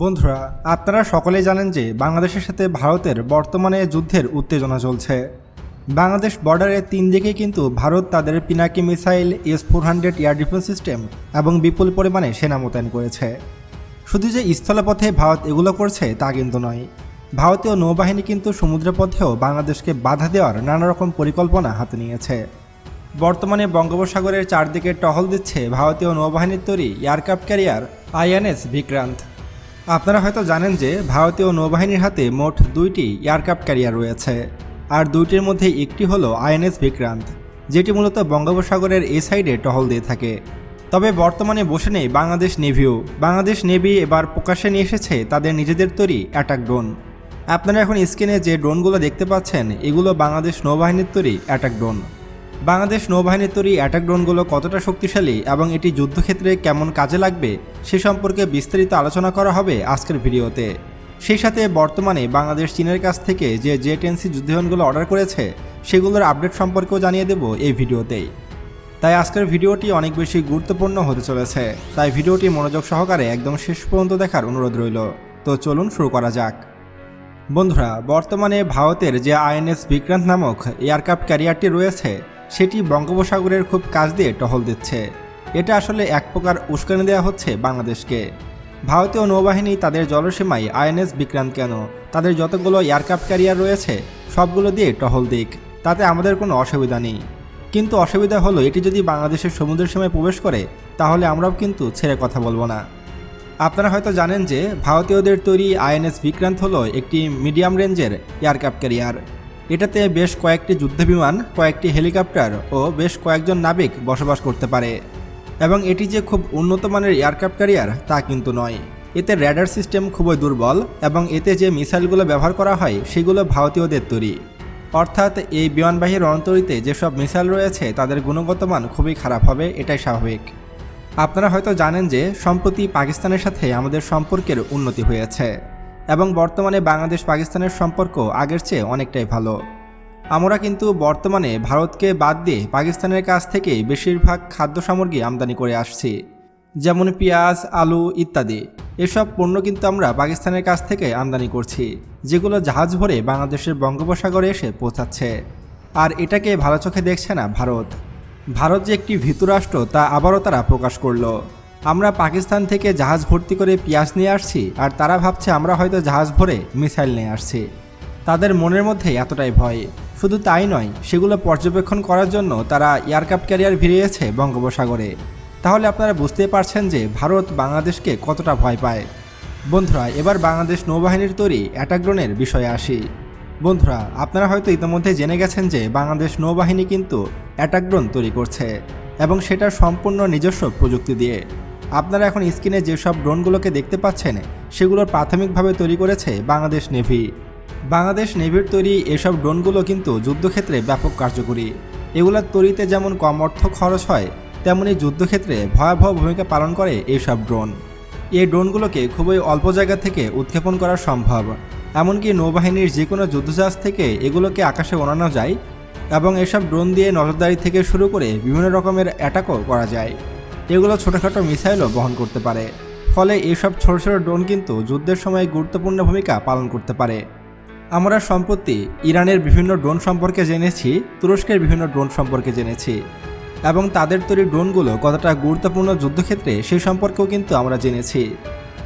বন্ধুরা, আপনারা সকলেই জানেন যে বাংলাদেশের সাথে ভারতের বর্তমানে যুদ্ধের উত্তেজনা চলছে। বাংলাদেশ বর্ডারের তিন দিকে কিন্তু ভারত তাদের Pinaka missile S four hundred air defence system এবং বিপুল পরিমাণে সেনা মোতায়েন করেছে। শুধু যে স্থলপথে ভারত এগুলো করছে তা কিন্তু নয়। ভারতীয় নৌবাহিনী কিন্তু সমুদ্রপথেও বাংলাদেশকে বাধা দেওয়ার নানা রকম পরিকল্পনা হাতে নিয়েছে। বর্তমানে বঙ্গোপসাগরের চারদিকে টহল দিচ্ছে ভারতীয় নৌবাহিনীর তৈরি এয়ারক্রাফট ক্যারিয়ার আইএনএস বিক্রান্ত। আপনারা হয়তো জানেন যে ভারতীয় নৌবাহিনীর হাতে মোট দুইটি এয়ারক্রাফট ক্যারিয়ার রয়েছে, আর দুইটির মধ্যে একটি হলো আইএনএস বিক্রান্ত, যেটি মূলত বঙ্গোপসাগরের এ সাইডে টহল দিয়ে থাকে। তবে বর্তমানে বসে নেই বাংলাদেশ নেভিও। বাংলাদেশ নেভি এবার প্রকাশ্যে নিয়ে এসেছে তাদের নিজেদের তৈরি অ্যাটাক ড্রোন। আপনারা এখন স্ক্রিনে যে ড্রোনগুলো দেখতে পাচ্ছেন, এগুলো বাংলাদেশ নৌবাহিনীর তৈরি অ্যাটাক ড্রোন। বাংলাদেশ নৌবাহিনীর তৈরি অ্যাটাক ড্রোনগুলো কতটা শক্তিশালী এবং এটি যুদ্ধক্ষেত্রে কেমন কাজে লাগবে সে সম্পর্কে বিস্তারিত আলোচনা করা হবে আজকের ভিডিওতে। সেই সাথে বর্তমানে বাংলাদেশ চীনের কাছ থেকে যে জে টেনসি যুদ্ধবিমানগুলো অর্ডার করেছে, সেগুলোর আপডেট সম্পর্কেও জানিয়ে দেব এই ভিডিওতেই। তাই আজকের ভিডিওটি অনেক বেশি গুরুত্বপূর্ণ হতে চলেছে, তাই ভিডিওটি মনোযোগ সহকারে একদম শেষ পর্যন্ত দেখার অনুরোধ রইল। তো চলুন শুরু করা যাক। বন্ধুরা, বর্তমানে ভারতের যে আইএনএস বিক্রান্ত নামক এয়ারক্রাফট ক্যারিয়ারটি রয়েছে সেটি বঙ্গোপসাগরের খুব কাছ দিয়ে টহল দিচ্ছে। এটা আসলে এক প্রকার উস্কানি দেওয়া হচ্ছে বাংলাদেশকে। ভারতীয় নৌবাহিনী তাদের জলসীমায় আইএনএস বিক্রান্ত কেন? তাদের যতগুলো এয়ারক্রাফট ক্যারিয়ার রয়েছে, সবগুলো দিয়ে টহল দিক। তাতে আমাদের কোনো অসুবিধা নেই। কিন্তু অসুবিধা হলো, এটি যদি বাংলাদেশের সমুদ্রের সীমায় প্রবেশ করে, তাহলে আমরাও কিন্তু ছেড়ে কথা বলব না। আপনারা হয়তো জানেন যে, ভারতীয়দের তৈরি আইএনএস বিক্রান্ত হলো একটি মিডিয়াম রেঞ্জের এয়ারক্রাফট ক্যারিয়ার। এটাতে বেশ কয়েকটি যুদ্ধবিমান, কয়েকটি হেলিকপ্টার ও বেশ কয়েকজন নাবিক বসবাস করতে পারে। এবং এটি যে খুব উন্নত মানের এয়ারক্রাফট ক্যারিয়ার, তা কিন্তু নয়। এতে র্যাডার সিস্টেম খুবই দুর্বল এবং এতে যে মিসাইলগুলো ব্যবহার করা হয়, সেগুলো ভারতীয়দের তৈরি। অর্থাৎ এই বিমানবাহী রণতরীতে যেসব মিসাইল রয়েছে, তাদের গুণগত মান খুবই খারাপ হবে, এটাই স্বাভাবিক। আপনারা হয়তো জানেন যে, সম্প্রতি পাকিস্তানের সাথে আমাদের সম্পর্কের উন্নতি হয়েছে। এবং বর্তমানে বাংলাদেশ পাকিস্তানের সম্পর্ক আগের চেয়ে অনেকটাই ভালো। আমরা কিন্তু বর্তমানে ভারতকে বাদ দিয়ে পাকিস্তানের কাছ থেকেই বেশিরভাগ খাদ্য সামগ্রী আমদানি করে আসছি, যেমন পেঁয়াজ, আলু ইত্যাদি। এসব পণ্য কিন্তু আমরা পাকিস্তানের কাছ থেকে আমদানি করছি, যেগুলো জাহাজ ভরে বাংলাদেশের বঙ্গোপসাগরে এসে পৌঁছাচ্ছে। আর এটাকে ভালো চোখে দেখছে না ভারত। ভারত যে একটি ভীতুরাষ্ট্র তা আবারও তারা প্রকাশ করল। আমরা পাকিস্তান থেকে জাহাজ ভর্তি করে পেঁয়াজ নিয়ে আসছি, আর তারা ভাবছে আমরা হয়তো জাহাজ ভরে মিসাইল নিয়ে আসছি। তাদের মনের মধ্যে এতটাই ভয়। শুধু তাই নয়, সেগুলো পর্যবেক্ষণ করার জন্য তারা এয়ারক্রাফট ক্যারিয়ার ভিড়িয়েছে বঙ্গোপসাগরে। তাহলে আপনারা বুঝতেই পারছেন যে ভারত বাংলাদেশকে কতটা ভয় পায়। বন্ধুরা, এবার বাংলাদেশ নৌবাহিনীর তৈরি অ্যাটাকড্রোনের বিষয়ে আসি। বন্ধুরা, আপনারা হয়তো ইতিমধ্যে জেনে গেছেন যে বাংলাদেশ নৌবাহিনী কিন্তু অ্যাটাকড্রোন তৈরি করছে, এবং সেটা সম্পূর্ণ নিজস্ব প্রযুক্তি দিয়ে। আপনারা এখন স্ক্রিনে যেসব ড্রোনগুলোকে দেখতে পাচ্ছেন, সেগুলোর প্রাথমিকভাবে তৈরি করেছে বাংলাদেশ নেভি। বাংলাদেশ নেভির তৈরি এসব ড্রোনগুলো কিন্তু যুদ্ধক্ষেত্রে ব্যাপক কার্যকরী। এগুলোর তৈরিতে যেমন কম অর্থ খরচ হয়, তেমনি যুদ্ধক্ষেত্রে ভয়াবহ ভূমিকা পালন করে এইসব ড্রোন। এই ড্রোনগুলোকে খুবই অল্প জায়গা থেকে উৎক্ষেপণ করা সম্ভব, এমনকি নৌবাহিনীর যে কোনো যুদ্ধজাহাজ থেকে এগুলোকে আকাশে ওড়ানো যায় এবং এসব ড্রোন দিয়ে নজরদারি থেকে শুরু করে বিভিন্ন রকমের অ্যাটাকও করা যায়। এগুলো ছোটোখাটো মিসাইলও বহন করতে পারে। ফলে এইসব ছোট ছোট ড্রোন কিন্তু যুদ্ধের সময় গুরুত্বপূর্ণ ভূমিকা পালন করতে পারে। আমরা সম্প্রতি ইরানের বিভিন্ন ড্রোন সম্পর্কে জেনেছি, তুরস্কের বিভিন্ন ড্রোন সম্পর্কে জেনেছি, এবং তাদের তৈরি ড্রোনগুলো কতটা গুরুত্বপূর্ণ যুদ্ধক্ষেত্রে সেই সম্পর্কেও কিন্তু আমরা জেনেছি।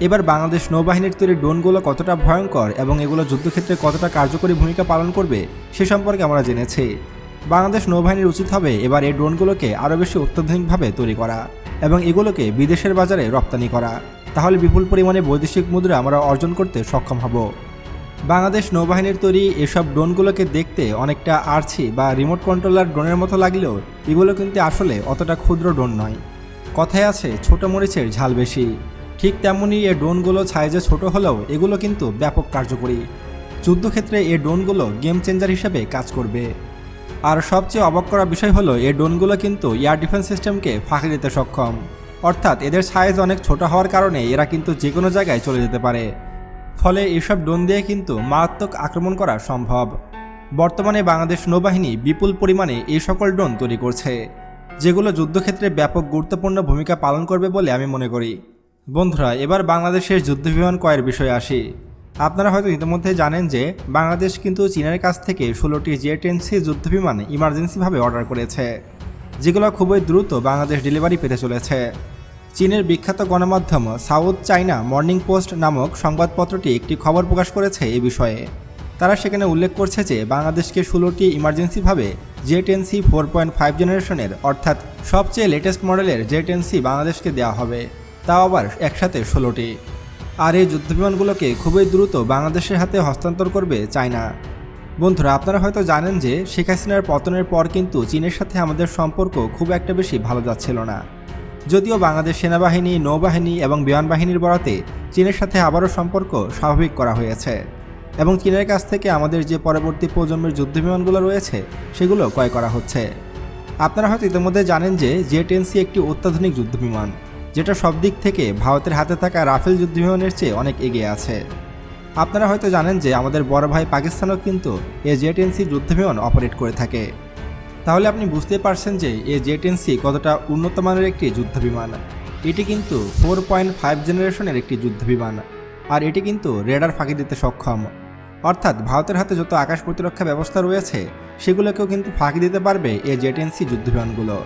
এবার বাংলাদেশ নৌবাহিনীর তৈরি ড্রোনগুলো কতটা ভয়ঙ্কর এবং এগুলো যুদ্ধক্ষেত্রে কতটা কার্যকরী ভূমিকা পালন করবে সে সম্পর্কে আমরা জেনেছি। বাংলাদেশ নৌবাহিনীর উচিত হবে এবার এই ড্রোনগুলোকে আরও বেশি অত্যাধুনিকভাবে তৈরি করা। এবং এগুলোকে বিদেশের বাজারে রপ্তানি করা। তাহলে বিপুল পরিমাণে বৈদেশিক মুদ্রা আমরা অর্জন করতে সক্ষম হব। বাংলাদেশ নৌবাহিনীর তৈরি এসব ড্রোনগুলোকে দেখতে অনেকটা আর্ছি বা রিমোট কন্ট্রোলার ড্রোনের মতো লাগলেও এগুলো কিন্তু আসলে অতটা ক্ষুদ্র ড্রোন নয়। কথায় আছে, ছোট মরিচের ঝাল বেশি। ঠিক তেমনই এ ড্রোনগুলো সাইজে ছোট হলেও এগুলো কিন্তু ব্যাপক কার্যকরী। যুদ্ধক্ষেত্রে এ ড্রোনগুলো গেম চেঞ্জার হিসেবে কাজ করবে। আর সবচেয়ে অবাক করা বিষয় হলো, এই ড্রোনগুলো কিন্তু এয়ার ডিফেন্স সিস্টেমকে ফাঁকি দিতে সক্ষম। অর্থাৎ এদের সাইজ অনেক ছোট হওয়ার কারণে এরা কিন্তু যে কোনো জায়গায় চলে যেতে পারে। ফলে এসব ড্রোন দিয়ে কিন্তু মারাত্মক আক্রমণ করা সম্ভব। বর্তমানে বাংলাদেশ নৌবাহিনী বিপুল পরিমাণে এই সকল ড্রোন তৈরি করছে, যেগুলো যুদ্ধক্ষেত্রে ব্যাপক গুরুত্বপূর্ণ ভূমিকা পালন করবে বলে আমি মনে করি। বন্ধুরা, এবার বাংলাদেশের যুদ্ধবিমান ক্রয়ের বিষয়ে আসি। আপনারা হয়তো ইতিমধ্যে জানেন যে বাংলাদেশ কিন্তু চীনের কাছ থেকে ষোলোটি জে টেন সি যুদ্ধবিমান ইমার্জেন্সিভাবে অর্ডার করেছে, যেগুলো খুবই দ্রুত বাংলাদেশ ডেলিভারি পেতে চলেছে। চীনের বিখ্যাত গণমাধ্যম সাউথ চাইনা মর্নিং পোস্ট নামক সংবাদপত্রটি একটি খবর প্রকাশ করেছে এ বিষয়ে। তারা সেখানে উল্লেখ করছে যে বাংলাদেশকে ষোলোটি ইমার্জেন্সিভাবে J ten C four point five জেনারেশনের, অর্থাৎ সবচেয়ে লেটেস্ট মডেলের জে টেন সি বাংলাদেশকে দেওয়া হবে, তাও আবার একসাথে ষোলোটি। আর এই যুদ্ধবিমানগুলোকে খুবই দ্রুত বাংলাদেশের হাতে হস্তান্তর করবে চায়না। বন্ধুরা, আপনারা হয়তো জানেন যে শেখ হাসিনার পতনের পর কিন্তু চীনের সাথে আমাদের সম্পর্ক খুব একটা বেশি ভালো যাচ্ছিল না। যদিও বাংলাদেশ সেনাবাহিনী, নৌবাহিনী এবং বিমান বাহিনীর বরাতে চীনের সাথে আবারও সম্পর্ক স্বাভাবিক করা হয়েছে এবং চীনের কাছ থেকে আমাদের যে পরবর্তী প্রজন্মের যুদ্ধবিমানগুলো রয়েছে, সেগুলো ক্রয় করা হচ্ছে। আপনারা হয়তো ইতিমধ্যে জানেন যে জে টেনসি একটি অত্যাধুনিক যুদ্ধবিমান। যেটা সব দিক থেকে ভারতের হাতে থাকা রাফেল যুদ্ধবিমানের চেয়ে অনেক এগিয়ে আছে। আপনারা হয়তো জানেন যে আমাদের বড় ভাই পাকিস্তানও কিন্তু এ জে টেনসি যুদ্ধবিমান অপারেট করে থাকে। তাহলে আপনি বুঝতে পারছেন যে এ জে টেনসি কতটা উন্নত মানের একটি যুদ্ধবিমান। এটি কিন্তু ফোর পয়েন্ট ফাইভ জেনারেশনের একটি যুদ্ধবিমান। আর এটি কিন্তু রেডার ফাঁকি দিতে সক্ষম। অর্থাৎ ভারতের হাতে যত আকাশ প্রতিরক্ষা ব্যবস্থা রয়েছে, সেগুলোকেও কিন্তু ফাঁকি দিতে পারবে এই জেটেন্সি যুদ্ধবিমানগুলো।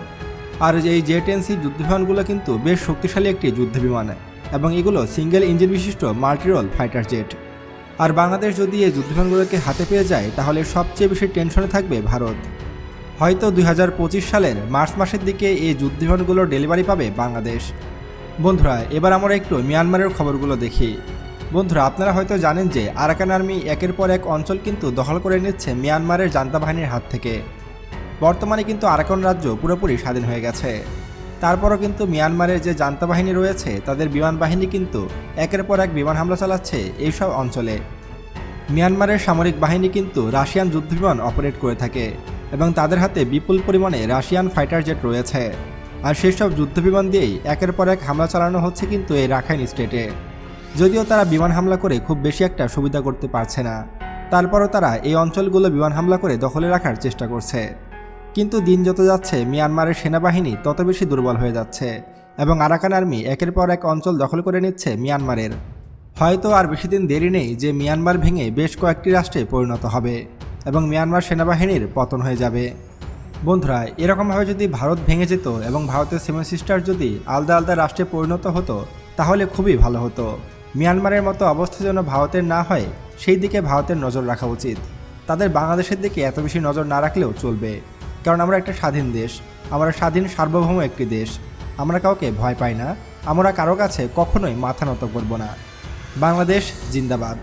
আর এই জেটেন্সি যুদ্ধবিমানগুলো কিন্তু বেশ শক্তিশালী একটি যুদ্ধবিমান। এবং এগুলো সিঙ্গেল ইঞ্জিন বিশিষ্ট মাল্টিরোল ফাইটার জেট। আর বাংলাদেশ যদি এই যুদ্ধবিমানগুলোকে হাতে পেয়ে যায়, তাহলে সবচেয়ে বেশি টেনশনে থাকবে ভারত। হয়তো দুই হাজার পঁচিশ সালের মার্চ মাসের দিকে এই যুদ্ধবিমানগুলোর ডেলিভারি পাবে বাংলাদেশ। বন্ধুরা, এবার আমরা একটু মিয়ানমারের খবরগুলো দেখি। বন্ধুরা, আপনারা হয়তো জানেন যে আরাকান আর্মি একের পর এক অঞ্চল কিন্তু দখল করে নিচ্ছে মিয়ানমারের জান্তা বাহিনীর হাত থেকে। বর্তমানে কিন্তু আরাকান রাজ্য পুরোপুরি স্বাধীন হয়ে গেছে। তারপরও কিন্তু মিয়ানমারের যে জান্তা বাহিনী রয়েছে, তাদের বিমান বাহিনী কিন্তু একের পর এক বিমান হামলা চালাচ্ছে এইসব অঞ্চলে। মিয়ানমারের সামরিক বাহিনী কিন্তু রাশিয়ান যুদ্ধবিমান অপারেট করে থাকে এবং তাদের হাতে বিপুল পরিমাণে রাশিয়ান ফাইটার জেট রয়েছে। আর সেসব যুদ্ধবিমান দিয়েই একের পর এক হামলা চালানো হচ্ছে কিন্তু এই রাখাইন স্টেটে। যদিও তারা বিমান হামলা করে খুব বেশি একটা সুবিধা করতে পারছে না, তারপরও তারা এই অঞ্চলগুলো বিমান হামলা করে দখলে রাখার চেষ্টা করছে। কিন্তু দিন যত যাচ্ছে, মিয়ানমারের সেনাবাহিনী তত বেশি দুর্বল হয়ে যাচ্ছে এবং আরাকান আর্মি একের পর এক অঞ্চল দখল করে নিচ্ছে মিয়ানমারের। হয়তো আর বেশি দিন দেরি নেই যে মিয়ানমার ভেঙে বেশ কয়েকটি রাষ্ট্রে পরিণত হবে এবং মিয়ানমার সেনাবাহিনীর পতন হয়ে যাবে। বন্ধুরা, এরকমভাবে যদি ভারত ভেঙে যেত এবং ভারতের সেভেন সিস্টার যদি আলাদা আলাদা রাষ্ট্রে পরিণত হতো, তাহলে খুবই ভালো হতো। মিয়ানমারের মতো অবস্থা যেন ভারতের না হয়, সেই দিকে ভারতের নজর রাখা উচিত। তাদের বাংলাদেশের দিকে এত বেশি নজর না রাখলেও চলবে। কারণ আমরা একটা স্বাধীন দেশ, আমরা স্বাধীন সার্বভৌম একটি দেশ, আমরা কাউকে ভয় পাই না, আমরা কারও কাছে কখনোই মাথা নত করব না। বাংলাদেশ জিন্দাবাদ।